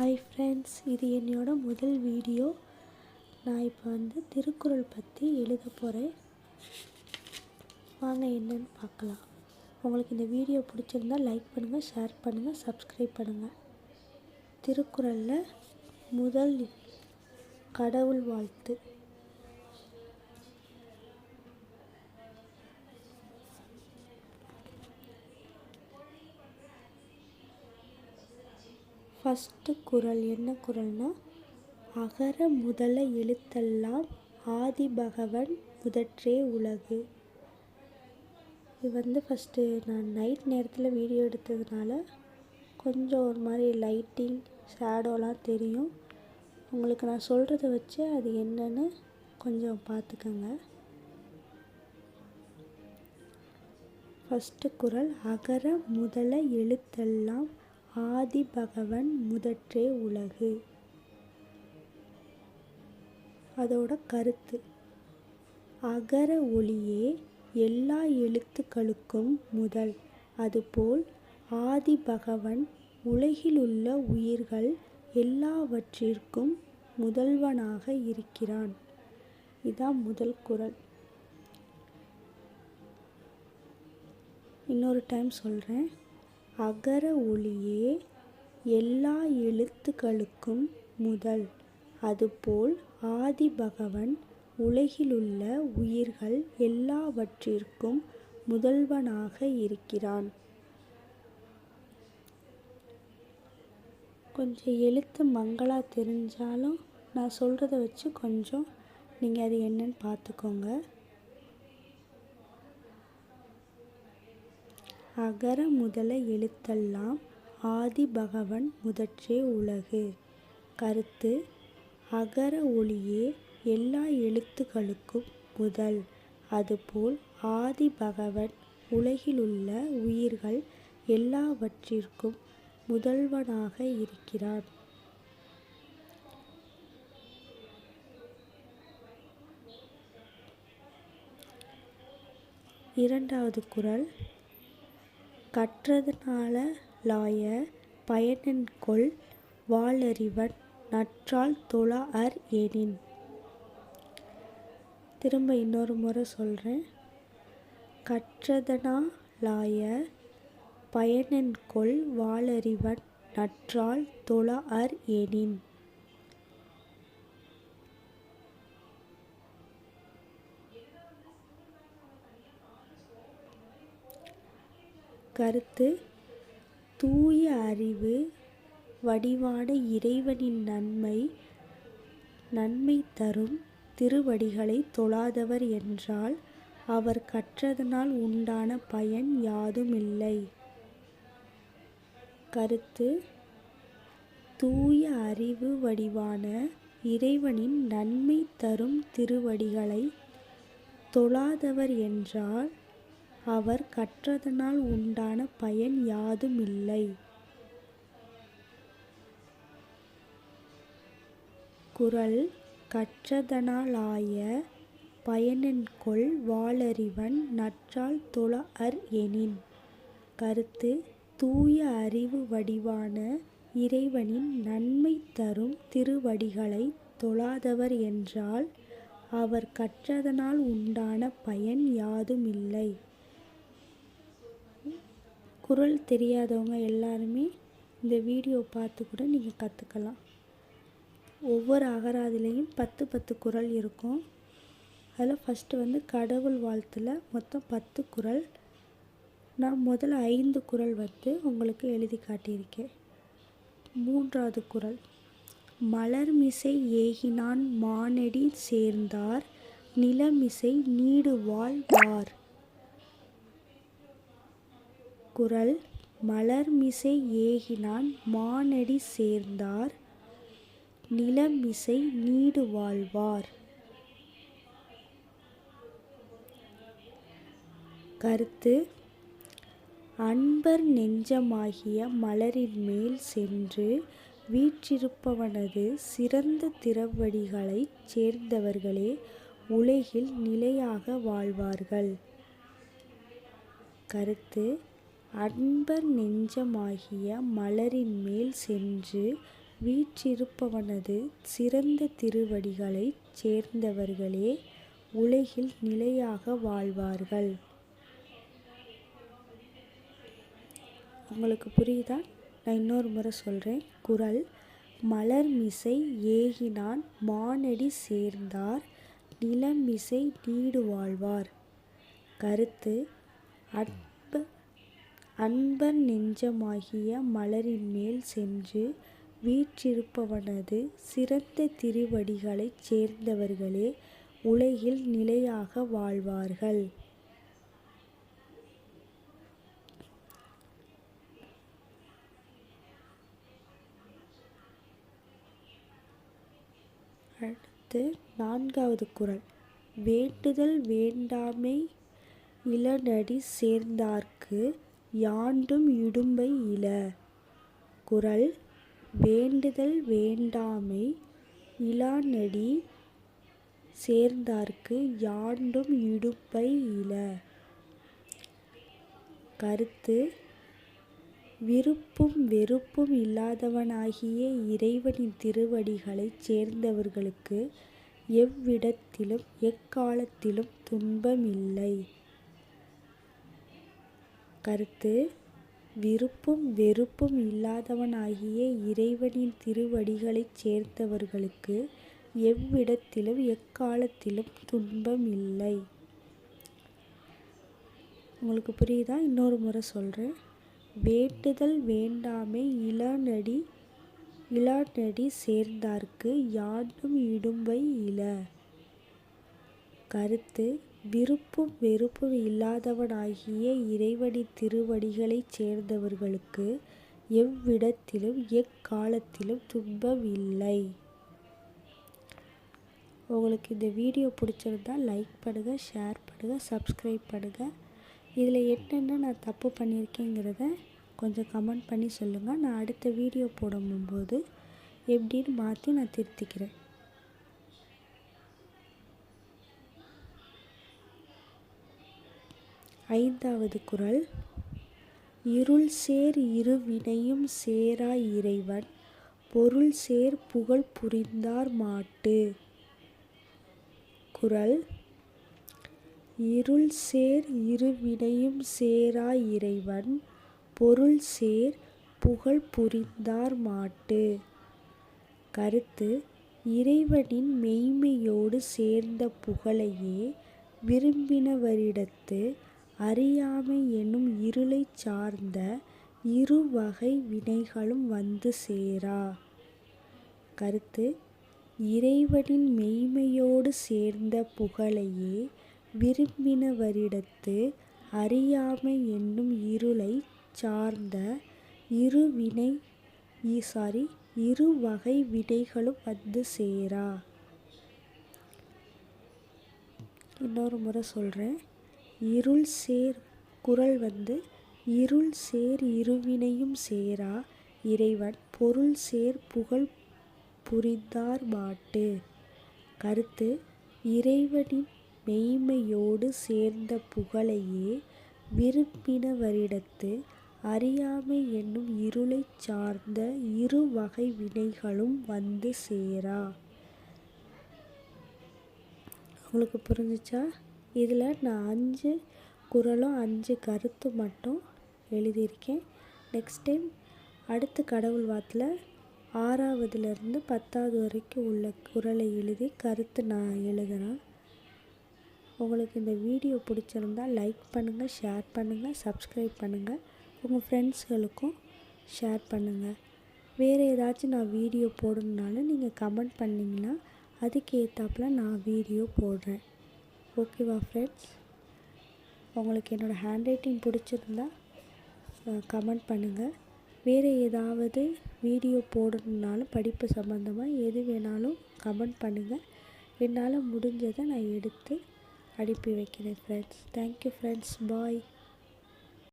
Hi friends இது என்னோட முதல் வீடியோ. நான் இப்போ வந்து திருக்குறள் பற்றி எழுத போகிறேன் வாங்க என்னன்னு பார்க்கலாம். உங்களுக்கு இந்த வீடியோ பிடிச்சிருந்தா லைக் பண்ணுங்கள் ஷேர் பண்ணுங்கள் சப்ஸ்கிரைப் பண்ணுங்கள் திருக்குறளில் முதல் கடவுள் வாழ்த்து. ஃபஸ்ட்டு குறள் என்ன குறள்னால் அகர முதல எழுத்தெல்லாம் ஆதி பகவன் முதற்றே உலகு. இது வந்து ஃபஸ்ட்டு நான் நைட் நேரத்தில் வீடியோ எடுத்ததுனால கொஞ்சம் ஒரு மாதிரி லைட்டிங் ஷேடோலாம் தெரியும். உங்களுக்கு நான் சொல்கிறத வச்சு அது என்னன்னு கொஞ்சம் பார்த்துக்கோங்க. ஃபஸ்ட்டு குறள் அகர முதல எழுத்தெல்லாம் ஆதி பகவன் முதற்றே உலகு. அதோட கருத்து. அகர ஒளியே எல்லா எழுத்துக்களுக்கும் முதல். அதுபோல் ஆதி பகவன் உலகிலுள்ள உயிர்கள் எல்லாவற்றிற்கும் முதல்வனாக இருக்கிறான். இதான் முதல் குரல். இன்னொரு டைம் சொல்கிறேன் அகர ஒளியே எல்லா எழுத்துக்களுக்கும் முதல். அதுபோல் ஆதி பகவன் உலகிலுள்ள உயிர்கள் எல்லாவற்றிற்கும் முதல்வனாக இருக்கிறான். கொஞ்சம் எழுத்து மங்களா தெரிஞ்சாலும் நான் சொல்கிறத வச்சு கொஞ்சம் நீங்கள் அது என்னன்னு பார்த்துக்கோங்க. அகர முதல எழுத்தெல்லாம் ஆதி பகவன் முதற்றே உலகு. கருத்து அகர ஒளியே எல்லா எழுத்துக்களுக்கும் முதல். அதுபோல் ஆதி பகவன் உலகிலுள்ள உயிர்கள் எல்லாவற்றிற்கும் முதல்வனாக இருக்கிறான். இரண்டாவது குறள் கற்றதனால லாய பயனென்கொள் வாளறிவன் நற்றால் தொழா அர் எனின் திரும்ப இன்னொரு முறை சொல்கிறேன் கற்றதனா லாய பயனென்கொள் வாளறிவன் நற்றால் தொழா அர் கருத்து தூய அறிவு வடிவான இறைவனின் நன்மை நன்மை தரும் திருவடிகளை தொழாதவர் என்றால் அவர் கற்றதனால் உண்டான பயன் யாதுமில்லை. கருத்து தூய அறிவு வடிவான இறைவனின் நன்மை தரும் திருவடிகளை தொழாதவர் என்றால் அவர் கற்றதனால் உண்டான பயன் யாதுமில்லை. குறள் கற்றதனாலாய பயனென்கொள் வாளறிவன் நற்றால் தொழ அர் எனின். கருத்து தூய அறிவு வடிவான இறைவனின் நன்மை தரும் திருவடிகளை தொழாதவர் என்றால் அவர் கற்றதனால் உண்டான பயன் யாதுமில்லை. குரல் தெரியாதவங்க எல்லாருமே இந்த வீடியோ பார்த்து கூட நீங்கள் கற்றுக்கலாம் ஒவ்வொரு அகராதிலையும் பத்து பத்து குரல் இருக்கும். அதில் ஃபஸ்ட்டு வந்து கடவுள் வாழ்த்தில் மொத்தம் பத்து குரல். நான் முதல்ல ஐந்து குரல் வந்து உங்களுக்கு எழுதி காட்டியிருக்கேன். மூன்றாவது குரல். மலர்மிசை ஏகினான் மானடி சேர்ந்தார் நிலமிசை நீடு வாழ்வார் குரல் மலர்மிசை ஏகினான் மானடி சேர்ந்தார் நிலமிசை நீடு வாழ்வார். கருத்து அன்பர் நெஞ்சமாகிய மலரின் மேல் சென்று வீற்றிருப்பவனது சிறந்த திறவடிகளைச் சேர்ந்தவர்களே உலகில் நிலையாக வாழ்வார்கள். கருத்து அன்பர் நெஞ்சமாகிய மலரின் மேல் சென்று வீற்றிருப்பவனது சிறந்த திருவடிகளைச் சேர்ந்தவர்களே உலகில் நிலையாக வாழ்வார்கள். உங்களுக்கு புரியுதா? நான் இன்னொரு முறை சொல்கிறேன் குரல் மலர்மிசை ஏகினான் மானடி சேர்ந்தார் நிலமிசை நீடு வாழ்வார். கருத்து அட் அன்பன் நெஞ்சமாகிய மலரின் மேல் சென்று வீற்றிருப்பவனது சிறந்த திருவடிகளைச் சேர்ந்தவர்களே உலகில் நிலையாக வாழ்வார்கள். அடுத்து நான்காவது குரல். வேண்டுதல் வேண்டாமை இளநடி சேர்ந்தார்க்கு யாண்டும் இடும்பை இல. குரல் வேண்டுதல் வேண்டாமை இலானடி சேர்ந்தார்க்கு யாண்டும் இடும்பை இல. கருத்து விருப்பும் வெறுப்பும் இல்லாதவனாகிய இறைவனின் திருவடிகளைச் சேர்ந்தவர்களுக்கு எவ்விடத்திலும் எக்காலத்திலும் துன்பமில்லை. கருத்து விருப்பும் வெறுப்பும் இல்லாதவனாகிய இறைவனின் திருவடிகளைச் சேர்ந்தவர்களுக்கு எவ்விடத்திலும் எக்காலத்திலும் துன்பம் இல்லை உங்களுக்கு புரியுதா? இன்னொரு முறை சொல்கிறேன் வேண்டுதல் வேண்டாமே இளநடி இளநடி சேர்ந்தார்க்கு யாண்டும் இடும்பை இல. கருத்து விருப்பும் வெறுப்பும் இல்லாதவனாகிய இறைவனின் திருவடிகளைச் சேர்ந்தவர்களுக்கு எவ்விடத்திலும் எக்காலத்திலும் துன்பம் இல்லை உங்களுக்கு இந்த வீடியோ பிடிச்சிருந்தா லைக் பண்ணுங்கள் ஷேர் பண்ணுங்கள் சப்ஸ்கிரைப் பண்ணுங்கள் இதில் என்னென்ன நான் தப்பு பண்ணியிருக்கேங்கிறத கொஞ்சம் கமெண்ட் பண்ணி சொல்லுங்கள் நான் அடுத்த வீடியோ போடும்போது எப்படின்னு மாற்றி நான் திருத்திக்கிறேன். ஐந்தாவது குரல். இருள் சேர் இரு வினையும் சேரா இறைவன் பொருள் சேர் புகழ் புரிந்தார் மாட்டு. குரல். இருள் சேர் இரு வினையும் சேரா இறைவன் பொருள் சேர் புகழ் புரிந்தார் மாட்டு. கருத்து. இறைவனின் மெய்மையோடு சேர்ந்த புகழையே விரும்பினவரிடத்து அறியாமை என்னும் இருளைச் சார்ந்த இரு வகை வினைகளும் வந்து சேரா. கருத்து இறைவனின் மெய்மையோடு சேர்ந்த புகழையே விரும்பினவரிடத்து அறியாமை என்னும் இருளை சார்ந்த இரு வினை சாரி இரு வகை வினைகளும் வந்து சேரா. இன்னொரு முறை சொல்கிறேன் இருள் சேர் குரல் வந்து இருள் சேர் இருவினையும் சேரா இறைவன் பொருள் சேர் புகழ் புரிந்தார் மாட்டு கருத்து இறைவனின் மெய்மையோடு சேர்ந்த புகழையே விரும்பினவரிடத்து அறியாமை என்னும் இருளைச் சார்ந்த இரு வகை வினைகளும் வந்து சேரா. உங்களுக்கு புரிஞ்சிச்சா? இதில் நான் அஞ்சு குரலும் அஞ்சு கருத்து மட்டும் எழுதியிருக்கேன். நெக்ஸ்ட் டைம் அடுத்த கடவுள் வாத்தில் ஆறாவதுலேருந்து பத்தாவது வரைக்கும் உள்ள குரலை எழுதி கருத்து நான் எழுதுகிறேன் உங்களுக்கு இந்த வீடியோ பிடிச்சிருந்தா லைக் பண்ணுங்கள் ஷேர் பண்ணுங்கள் சப்ஸ்கிரைப் பண்ணுங்கள் உங்கள் ஃப்ரெண்ட்ஸ்களுக்கும் ஷேர் பண்ணுங்கள் வேறு ஏதாச்சும் நான் வீடியோ போடணுன்னாலும் நீங்கள் கமெண்ட் பண்ணிங்கன்னா அதுக்கு ஏற்றாப்புல நான் வீடியோ போடுறேன். ஓகேவா ஃப்ரெண்ட்ஸ் உங்களுக்கு என்னோடய ஹேண்ட் ரைட்டிங் பிடிச்சிருந்தா கமெண்ட் பண்ணுங்கள் வேறு ஏதாவது வீடியோ போடணுன்னாலும் படிப்பு சம்மந்தமாக எது வேணாலும் கமெண்ட் பண்ணுங்கள் என்னால் முடிஞ்சதை நான் எடுத்து அனுப்பி வைக்கிறேன் ஃப்ரெண்ட்ஸ் தேங்க்யூ ஃப்ரெண்ட்ஸ் பாய்